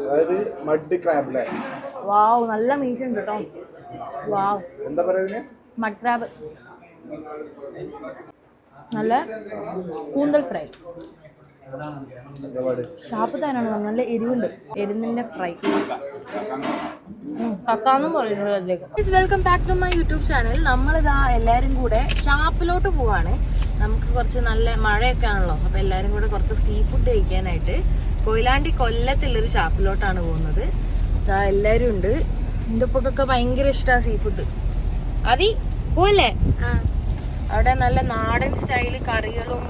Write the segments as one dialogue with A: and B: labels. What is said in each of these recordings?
A: അതായത് mud crab അല്ലേ
B: വാവ് നല്ല മീറ്റ് ഉണ്ട് കേട്ടോ വാവ്
A: എന്താ പറയാ ഇതിന്
B: മഡ് ക്രാബ് നല്ല കൂന്തൽ ഫ്രൈ. ഷാപ്പ് തന്നെയാണ് നല്ല എരിവുണ്ട്. എരിവിന്റെ ഫ്രൈ. കക്കാന്നും പറയുന്നത് welcome back to my YouTube channel നമ്മളിതാ എല്ലാവരും കൂടെ ഷാപ്പിലോട്ട് പോവാണ്. നമുക്ക് കുറച്ച് നല്ല മഴയൊക്കെ ആണല്ലോ. അപ്പൊ എല്ലാവരും കൂടെ കുറച്ച് സീ ഫുഡ് കഴിക്കാനായിട്ട് കൊയിലാണ്ടി കൊല്ലത്തുള്ളൊരു ഷാപ്പിലോട്ടാണ് പോകുന്നത്. ഇതാ എല്ലാവരും ഉണ്ട്. എന്റെ ഉപ്പൊക്കൊക്കെ ഭയങ്കര ഇഷ്ടമാണ് സീ ഫുഡ് അതി പോവല്ലേ? അവിടെ നല്ല നാടൻ സ്റ്റൈൽ കറികളും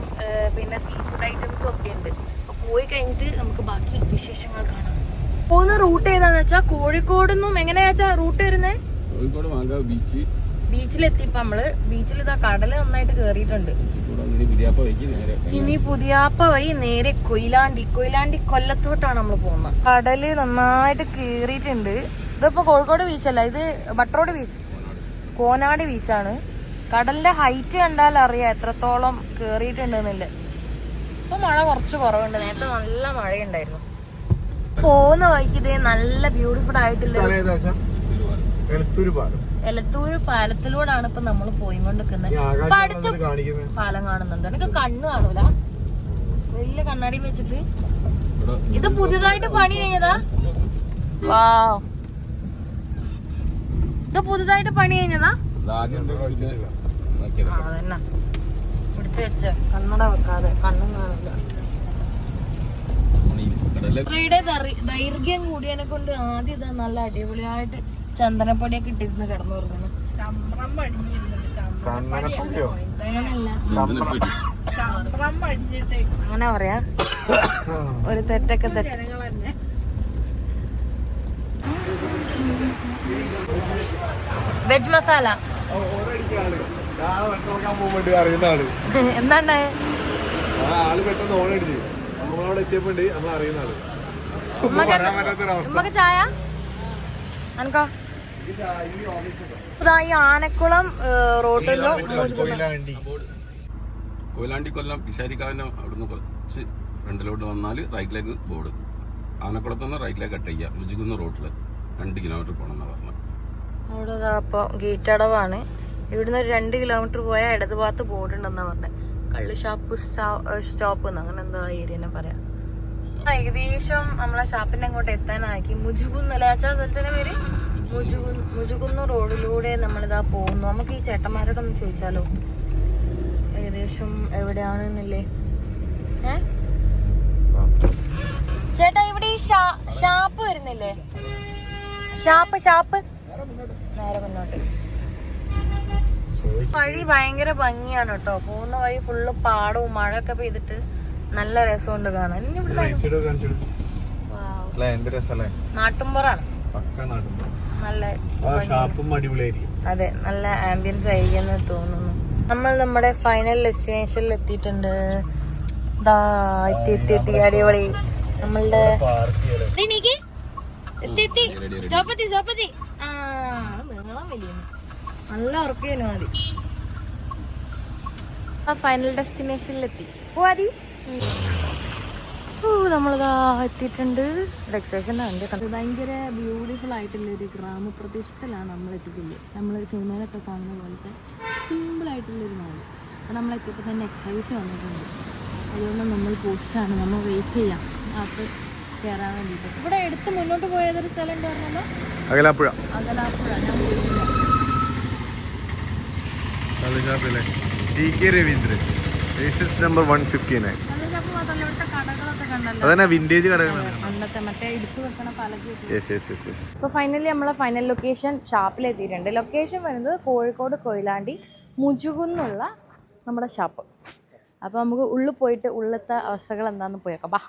B: പിന്നെ സീ ഫുഡ് ഐറ്റംസും ഒക്കെ ഉണ്ട്. അപ്പൊ പോയി കഴിഞ്ഞിട്ട് നമുക്ക് ബാക്കി വിശേഷങ്ങൾ കാണാം. പോകുന്ന റൂട്ട് ഏതാന്ന് വെച്ചാൽ കോഴിക്കോട് നിന്നും എങ്ങനെയാ റൂട്ട് വരുന്നത്
C: കോഴിക്കോട് മാങ്കാവ് ബീച്ച്
B: ബീച്ചിലെത്തിയപ്പോ നമ്മൾ ബീച്ചിൽ ഇതാ കടൽ നന്നായിട്ട് കേറിയിട്ടുണ്ട്.
C: പുതിയാപ്പ
B: ഇനി പുതിയാപ്പ വഴി നേരെ കൊയിലാണ്ടി കൊയിലാണ്ടി കൊല്ലത്തോട്ടാണ് നമ്മൾ പോകുന്നത്. കടൽ നന്നായിട്ട് കേറിയിട്ടുണ്ട്. ഇതിപ്പോ കോഴിക്കോട് ബീച്ചല്ല ഇത് ബട്ടറോട് ബീച്ച് കോനാട്. ബീച്ചാണ് കടലിന്റെ ഹൈറ്റ് കണ്ടാൽ അറിയാം എത്രത്തോളം കേറിയിട്ടുണ്ടെന്നില്ല. ഇപ്പൊ മഴ കുറച്ച് കുറവുണ്ട്. നേരത്തെ നല്ല മഴയുണ്ടായിരുന്നു. പോകുന്ന വഴിക്ക് ഇതേ നല്ല ബ്യൂട്ടിഫുൾ
A: വെച്ചാ എലത്തൂര് പാലം.
B: എലത്തൂര് പാലത്തിലൂടെയാണ് ഇപ്പൊ നമ്മൾ പോയി
A: കൊണ്ടിരിക്കുന്നത്
B: ഇപ്പൊ അടുത്ത് പാലം കാണുന്നുണ്ട്. എനിക്ക് കണ്ണു കാണൂല. വലിയ കണ്ണാടി വെച്ചിട്ട്. ഇത് പുതിയതായിട്ട് പണി കഴിഞ്ഞതാ? വാ ഇത് പുതുതായിട്ട് പണി കഴിഞ്ഞതാ
C: ആദ്യം
A: വെച്ചിട്ടില്ല.
C: നോക്കിയത്
B: ആ അതന്നെ. എടുത്ത് വെച്ച. കണ്ണട വെക്കാതെ. കണ്ണും കാണില്ല യാത്രയുടെ ദൈർഘ്യം കൂടിയതിനെ കൊണ്ട് ആദ്യം ഇതാ നല്ല അടിപൊളിയായിട്ട് ചന്ദനപ്പൊടിയൊക്കെ ഇട്ടിരുന്ന് കിടന്നു
C: ചന്ദനപ്പൊടി.
B: അങ്ങനെ പറയാ. ഒരു തെറ്റൊക്കെ തെറ്റ്. വെജ് മസാല. എന്താണ്
A: ആൾ പെട്ടെന്ന് ഓണടിച്ച് നമ്മളവിടെ എത്തിയപ്പോണ്ട് നമ്മൾ അറിയുന്ന
B: ആൾ ചായ? അനക്കോ? ഈ ആനക്കുളം റോഡിൽ
A: കൊയിലാണ്ടി.
C: കൊയിലാണ്ടി കൊല്ലം പിഷാരിക്കാവിന്റെ അവിടുന്ന് കുറച്ച് ഫ്രണ്ടിലോട്ട് വന്നാൽ റൈറ്റിലേക്ക് ബോർഡ്. ആനക്കുളത്ത് നിന്ന് റൈറ്റിലേക്ക് കട്ട് ചെയ്യുക മുജികുന്ന് റോട്ടിൽ രണ്ട് കിലോമീറ്റർ പോണെന്നാ പറഞ്ഞത്
B: അവിടെ അപ്പോൾ ഗേറ്റ് അടവാണ്. ഇവിടുന്ന് ഒരു രണ്ട് കിലോമീറ്റർ പോയാൽ ബോർഡ് ഉണ്ടെന്നാ പറഞ്ഞത് കള്ള് ഷാപ്പ് സ്റ്റോപ്പ് എന്ന് അങ്ങനെ എന്തോ ഏരിയനെ പറയാം. ഏകദേശം നമ്മളെ ഷാപ്പിന്റെ അങ്ങോട്ട് എത്താനാക്കി. മുജുകുന്ന് ലാച്ചാ സ്ഥലത്തിന്റെ പേര്? മുജുകു മുജുകുന്ന് റോഡിലൂടെ നമ്മളിതാ പോകുന്നു. നമുക്ക് ഈ ചേട്ടന്മാരോടൊന്ന് ചോദിച്ചാലോ? ഏകദേശം എവിടെയാണ് എന്നല്ലേ ചേട്ടാ ഇവിടെ ഈ ഷാപ്പ് വരുന്നില്ലേ? Shop shop. നേരെ മുന്നോട്ട്. വഴി ഭയങ്കര ഭംഗിയാണ് കേട്ടോ പോകുന്ന വഴി ഫുള്ള് പാടവും ഒക്കെ പെയ്തിട്ട് നല്ല രസമുണ്ട് കാണാൻ. നാട്ടുമ്പുറാണ് നല്ല
A: ആ ഷാപ്പും അടിപൊളിയായിരിക്കും.
B: അതെ നല്ല ആംബിയൻസ് ആയിരിക്കും തോന്നുന്നു. നമ്മൾ നമ്മുടെ ഫൈനൽ ഡെസ്റ്റിനേഷനിൽ എത്തിയിട്ടുണ്ട്. അടിപൊളി. നമ്മളുടെ
A: പാർക്ക് ചെയ്യലേ.
B: എണീക്ക്. എത്തി എത്തി. സ്റ്റോപ്പ് സ്റ്റോപ്പ് ആ വലിയ നല്ല ഉറക്കേനു മതി ഫൈനൽ ഡെസ്റ്റിനേഷനിലെത്തി പോവാതി ഓ നമ്മളിതാ എത്തിയിട്ടുണ്ട്. റിലാക്സേഷൻ ഭയങ്കര ബ്യൂട്ടിഫുൾ ആയിട്ടുള്ള ഒരു ഗ്രാമപ്രദേശത്തിലാണ് നമ്മൾ എത്തിയിട്ടുള്ളത് നമ്മൾ സിനിമയിലൊക്കെ കാണുന്ന പോലത്തെ സിമ്പിൾ ആയിട്ടുള്ള ഒരു നാട് അപ്പോൾ നമ്മൾ എത്തിയപ്പോൾ തന്നെ എക്സസൈസ് വന്നിട്ടുണ്ട്. അതുകൊണ്ട് നമ്മൾ പോസ്റ്റാണ് നമ്മൾ വെയിറ്റ് ചെയ്യാം. അത് കയറാൻ വേണ്ടിയിട്ട്. ഇവിടെ എടുത്ത് മുന്നോട്ട് പോയതൊരു സ്ഥലം ഉണ്ടായിരുന്നല്ലോ
A: അകലാപ്പുഴ.
B: അകലാപ്പുഴ. ഞാൻ പോയിട്ടില്ല.
A: ഷാപ്പിലെ T K Raveendran. Licence number one fifty nine അതന്നെ വിന്റേജ് കടകളാണ്.
B: ഫൈനലി നമ്മളെ ഫൈനൽ ലൊക്കേഷൻ ഷാപ്പിലെത്തിയിട്ടുണ്ട് ലൊക്കേഷൻ വരുന്നത് കോഴിക്കോട് കൊയിലാണ്ടി മുജുകുന്നുള്ള നമ്മുടെ ഷാപ്പ് അപ്പൊ നമുക്ക് ഉള്ളിൽ പോയിട്ട് ഉള്ളത്തെ അവസ്ഥകൾ എന്താന്ന് പോയേക്കാം. ബാ.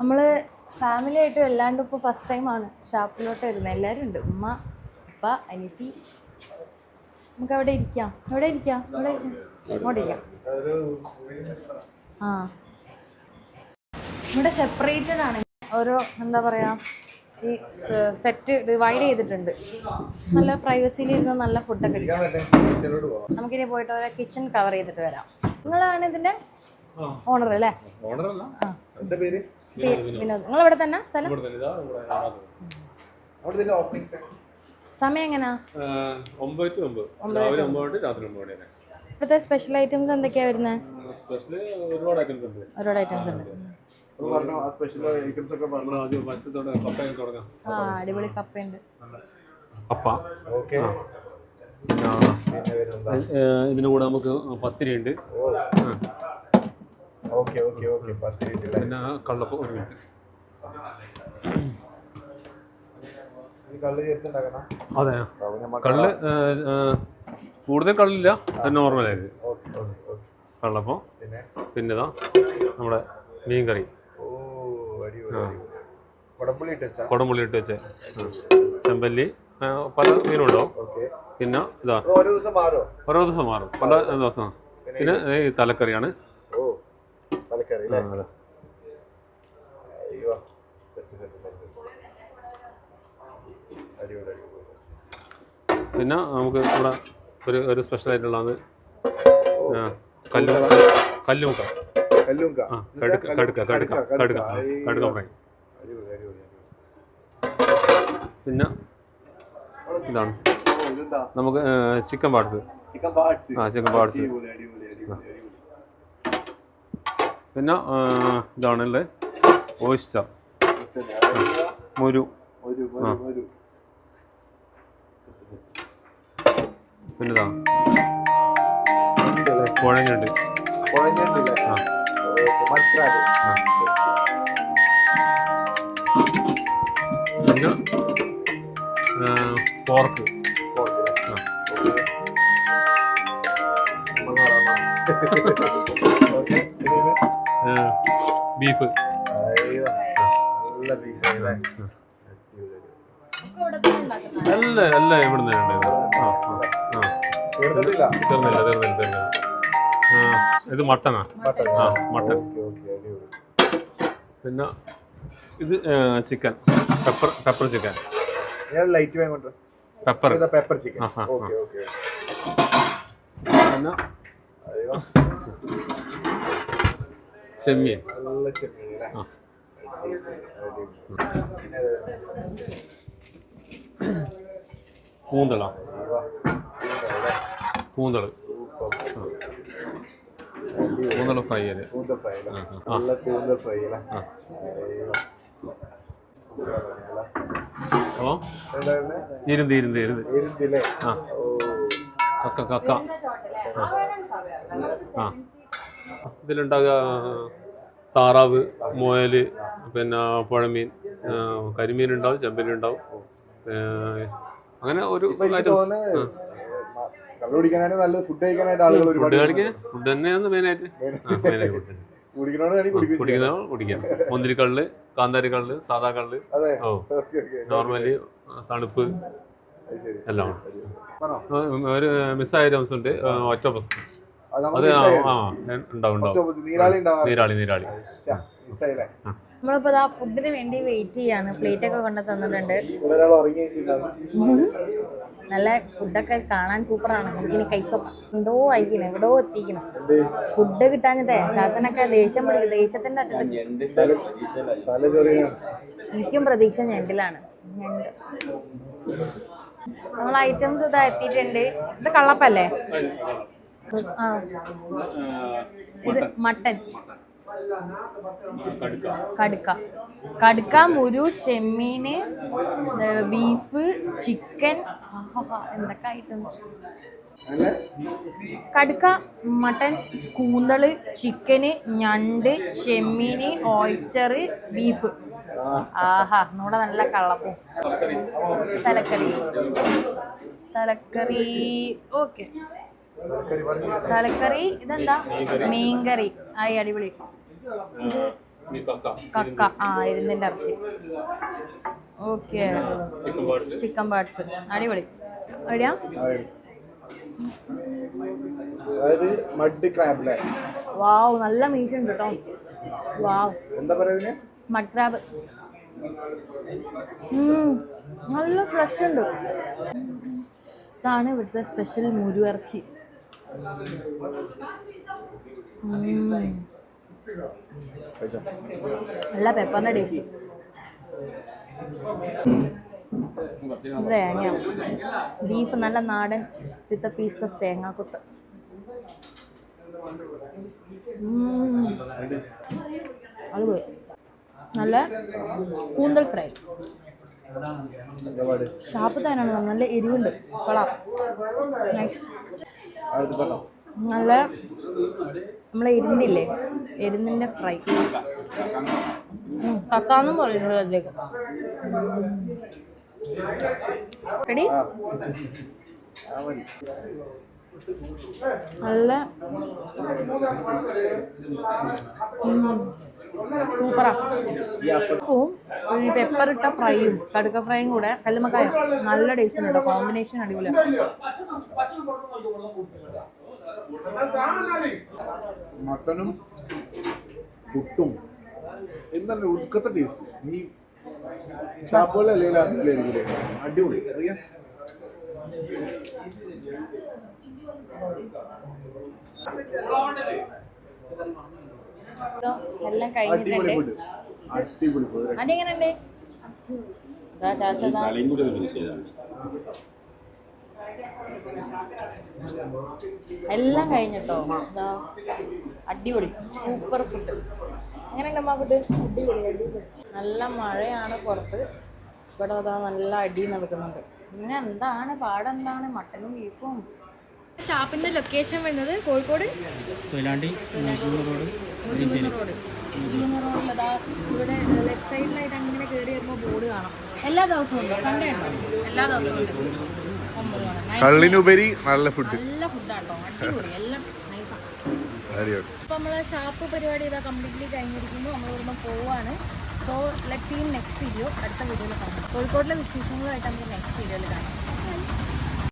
B: നമ്മൾ ഫാമിലി ആയിട്ട് വല്ലാണ്ട് ഇപ്പോൾ ഫസ്റ്റ് ടൈമാണ് ഷാപ്പിലോട്ട് വരുന്നത് എല്ലാവരും ഉണ്ട്. ഉമ്മ ഉപ്പ അനിയത്തി. നമുക്ക് അവിടെ ഇരിക്കാം. എവിടെ ഇരിക്കാം. ഇവിടെ ഇരിക്കാം. അങ്ങോട്ട് ഇരിക്കാം. ആ. ഇവിടെ സെപ്പറേറ്റഡ് ആണ്. ഓരോ എന്താ പറയുക ഈ സെറ്റ് ഡിവൈഡ് ചെയ്തിട്ടുണ്ട്. നല്ല പ്രൈവസിയിൽ ഇരുന്ന് നല്ല ഫുഡൊക്കെ കഴിക്കാം. നമുക്കിനി പോയിട്ട് ഓരോ കിച്ചൺ കവർ ചെയ്തിട്ട് വരാം. നിങ്ങളാണ് ഇതിന്റെ ഓണർ അല്ലേ?
D: ഓർഡറല്ല
A: എന്താ പേര്?
B: വിനോദ് നിങ്ങൾ ഇവിടെ തന്നെ? സ്ഥലം?
D: ഇവിടെ തന്നെ. ഇതാ ഇവിടെ
A: അവിടെ ഇതിന്റെ ഓപ്പണിംഗ്
B: സമയം
D: എങ്ങനാ? ഒമ്പത് ടു ഒമ്പത്. രാവിലെ ഒമ്പത് രാത്രി ഒമ്പത് വരെ
B: ഇവിടുത്തെ സ്പെഷ്യൽ ഐറ്റംസ് എന്തൊക്കെയാ വരുന്നത്
D: സ്പെഷ്യൽ ഒരുപാട് ഐറ്റംസ് ഉണ്ട്.
B: ഒരുപാട് ഐറ്റംസ് ഉണ്ട്.
A: ആ
B: അടിപൊളി കപ്പയുണ്ട്.
D: കപ്പ. ഇതിന്റെ കൂടെ നമുക്ക് പത്തിരി ഉണ്ട്.
A: Okay okay okay. പത്ത് മിനിറ്റ്
D: പിന്നെ കള്ളപ്പം ഒരു മിനിറ്റ്. അതെ. കള്ള് കൂടുതൽ കള്ളില്ല. നോർമൽ ആയിട്ട്
A: ഓക്കെ ഓക്കെ ഓക്കെ.
D: കള്ളപ്പം.
A: പിന്നെ?
D: ഇതാ നമ്മുടെ മീൻ കറി
A: ഓ അടിപൊളി അടിപൊളി. കുടംപുള്ളി ഇട്ട് വെച്ച?
D: ചെമ്പല്ലി പല മീനും ഉണ്ടോ
A: ഓക്കെ.
D: പിന്നെ ഇതാ.
A: അത് ഓരോ ദിവസം മാറോ
D: ഓരോ ദിവസം മാറും. പല ദിവസം. പിന്നെ ഈ തലക്കറിയാണ്. ആ,
A: അല്ലേ അയ്യോ. സെറ്റ് സെറ്റ് സെറ്റ് അടിപൊളി അടിപൊളി.
D: പിന്നെ നമുക്ക് ഇവിടെ ഒരു ഒരു സ്പെഷ്യൽ ആയിട്ടുള്ളത് ആ, കല്ലു കല്ലുമുക്ക.
A: കല്ലുങ്ക
D: ആ കടുക്ക കടുക്ക കടുക്ക കടുക്ക കടുക്ക. ഫ്രൈ. പിന്നെ ഇതാണ്. നമുക്ക് ചിക്കൻ പാർട്സ്
A: ചിക്കൻ പാർട്സ്
D: ആ ചിക്കൻ പാർട്സ്
A: അടിപൊളി അടിപൊളി അടിപൊളി അടിപൊളി
D: പിന്നെ ഇതാണല്ലേ? ഓയിസ്റ്റർ മുരു. പിന്നെ ഇതാ. കുഴഞ്ഞുണ്ട് ആ. പിന്നെ പോർക്ക്. ആ. ബീഫ്
A: അല്ല?
D: അല്ല ഇവിടുന്ന് ഉണ്ട് ആ തീർന്നില്ല തീർന്നില്ല തീർന്നില്ല. ആ ഇത് മട്ടനാ?
A: മട്ടൻ
D: ആ മട്ടൻ.
A: ഓക്കെ ഓക്കെ
D: പിന്നെ ഇത് chicken. Pepper pepper chicken.
A: Light
D: pepper.
A: ഇതാ പെപ്പർ ചിക്കൻ
D: പിന്നെ
A: അയ്യോ.
D: ചെമ്മീൻ.
A: നല്ല ചെമ്മീൻ
D: കൂന്തള കൂന്തൾ കൂന്തള ഫ്രൈ അല്ലേ?
A: കൂന്തൽ. നല്ല കൂന്തൽ എന്തായിരുന്നു
D: ഇരുന്ന് ഇരുന്ന് ഇരുന്ന്.
A: ഇരുന്നില്ലേ
D: ആ. കക്ക കക്ക. ആ. ആ. ഇതിലുണ്ടാകുക താറാവ് മുയൽ പിന്നെ പുഴമീൻ കരിമീൻ ഉണ്ടാവും ചെമ്പലി ഉണ്ടാവും അങ്ങനെ ഒരു
A: ഫുഡ്
D: തന്നെയാണ് മെയിനായിട്ട്
A: വേണമെങ്കിൽ കുടിക്കും.
D: മുന്തിരിക്കള്ള് കാന്താരി കള്ള് സാധാ കള്ള്. ഓ. നോർമലി തണുപ്പ്. എല്ലാം ഒരു മിസ്സായ ഒറ്റ ഉണ്ട് ഒറ്റബസ്
A: അത്
D: അത്
A: നമുക്ക്
D: ആ ആ, ഉണ്ടാവും ഉണ്ടാവും.
A: നീരാളി
D: നീരാളി നീരാളി.
B: നമ്മളിപ്പോ ഇതാ ഫുഡിന് വേണ്ടി വെയിറ്റ് ചെയ്യാണ്. പ്ലേറ്റ് ഒക്കെ കൊണ്ട് തന്നിട്ടുണ്ട്. നല്ല ഫുഡൊക്കെ കാണാൻ സൂപ്പറാണ് നമുക്കിനി കഴിച്ചോക്കാം. എന്തോ ആയിരിക്കണം. എവിടോ എത്തിക്കണം. ഫുഡ് കിട്ടാഞ്ഞിട്ടേ. ദാസനൊക്കെ ദേഷ്യം പിടിക്കും ദേഷ്യത്തിന്റെ എനിക്കും പ്രതീക്ഷ ഞണ്ടിലാണ്. ഞണ്ട്. നമ്മൾ ഐറ്റംസ് ഇതാ എത്തിയിട്ടുണ്ട്. ഇത് കള്ളപ്പല്ലേ? ആ. ഇത് മട്ടൻ. കടുക്ക. കടുക്ക. മുരു ചെമ്മീന് ബീഫ് ചിക്കൻ. എന്തൊക്കെ ഐറ്റംസ്
A: അല്ലേ?
B: കടുക്ക മട്ടൻ കൂന്തൾ ചിക്കന് ഞണ്ട് ചെമ്മീന് ഓയിസ്റ്റർ ബീഫ്. ആഹാ നമ്മുടെ നല്ല കള്ളപ്പൂ. തലക്കറി. തലക്കറി. ഓക്കെ.
A: തലക്കറി
B: ഇതെന്താ? മീൻകറി. ആയി അടിപൊളി. കക്ക. ആ ഇരുന്നിന്റെ ഇറച്ചി. ഓക്കെ.
D: Chicken parts.
B: അടിപൊളി. എവിടെയാ
A: അതായത് മഡ് ക്രാബ്
B: വാവ് നല്ല മീറ്റ് ഉണ്ട് കേട്ടോ. വാവ്.
A: എന്താ പറയുക
B: മഡ് ക്രാബ്. നല്ല ഫ്രഷ് ഉണ്ട്. ഇതാണ് ഇവിടുത്തെ സ്പെഷ്യൽ മുരുവിറച്ചി നല്ല പെപ്പറിന്റെ ടേസ്റ്റ് തേങ്ങ ബീഫ് നല്ല നാടൻ വിത്ത് പീസ് ഓഫ് തേങ്ങാക്കുത്ത്. അടിപൊളി. നല്ല കൂന്തൽ ഫ്രൈ. ഷാപ്പ് തന്നെയാണ് നല്ല എരിവുണ്ട്. കൊള്ളാം. നല്ല നമ്മളെ എരുന്നില്ലേ എരിന്നിന്റെ ഫ്രൈ. കക്കാന്നും പറയുന്നത് അതിലേക്ക്. റെഡി? നല്ല സൂപ്പറാ. ഉപ്പും ഈ പെപ്പർ ഇട്ട ഫ്രൈയും കടുക്ക ഫ്രൈയും കൂടെ കല്ലുമക്കായ നല്ല ടേസ്റ്റ് ഉണ്ട് കോമ്പിനേഷൻ അടിപൊളിയാണ്
E: അടിപൊളി.
B: എല്ലാം കഴിഞ്ഞിട്ടുണ്ട്. കഴിഞ്ഞിട്ടോ? എന്താ അടിപൊളി. സൂപ്പർ ഫുഡ് എങ്ങനെയുണ്ട് അമ്മ ഫുഡ് നല്ല മഴയാണ് പുറത്ത്. ഇവിടെ അതാ നല്ല അടി നടക്കുന്നുണ്ട്. പിന്നെ എന്താണ്? പാടെന്താണ്? മട്ടനും ബീഫും ഷാപ്പിന്റെ ലൊക്കേഷൻ വരുന്നത് കോഴിക്കോട്?
F: കൊയിലാണ്ടി
B: മുരിങ്ങ റോഡ്. മുരിങ്ങ റോഡിലതാ ഇവിടെ ലെഫ്റ്റ് സൈഡിലായിട്ട് അങ്ങനെ കയറി വരുമ്പോൾ ബോർഡ് കാണാം. എല്ലാ ദിവസവും ഉണ്ട്. സൺഡേ ഉണ്ടോ എല്ലാ ദിവസവും ഉണ്ട്. ഒമ്പത് മണി Night
A: കള്ളിനുപരി നല്ല ഫുഡ്
B: നല്ല ഫുഡാട്ടോ അടിപൊളി. എല്ലാം നമ്മൾ ഷാപ്പ് പരിപാടി ഇതാ കംപ്ലീറ്റ്ലി കഴിഞ്ഞിരിക്കുന്നു. നമ്മൾ ഇവിടുന്ന് പോവാണ്. So let see in next video അടുത്ത വീഡിയോയിൽ കാണാം. കോഴിക്കോട്ടിലെ വിശേഷങ്ങളുമായിട്ട് നമുക്ക് നെക്സ്റ്റ് വീഡിയോയിൽ കാണാം.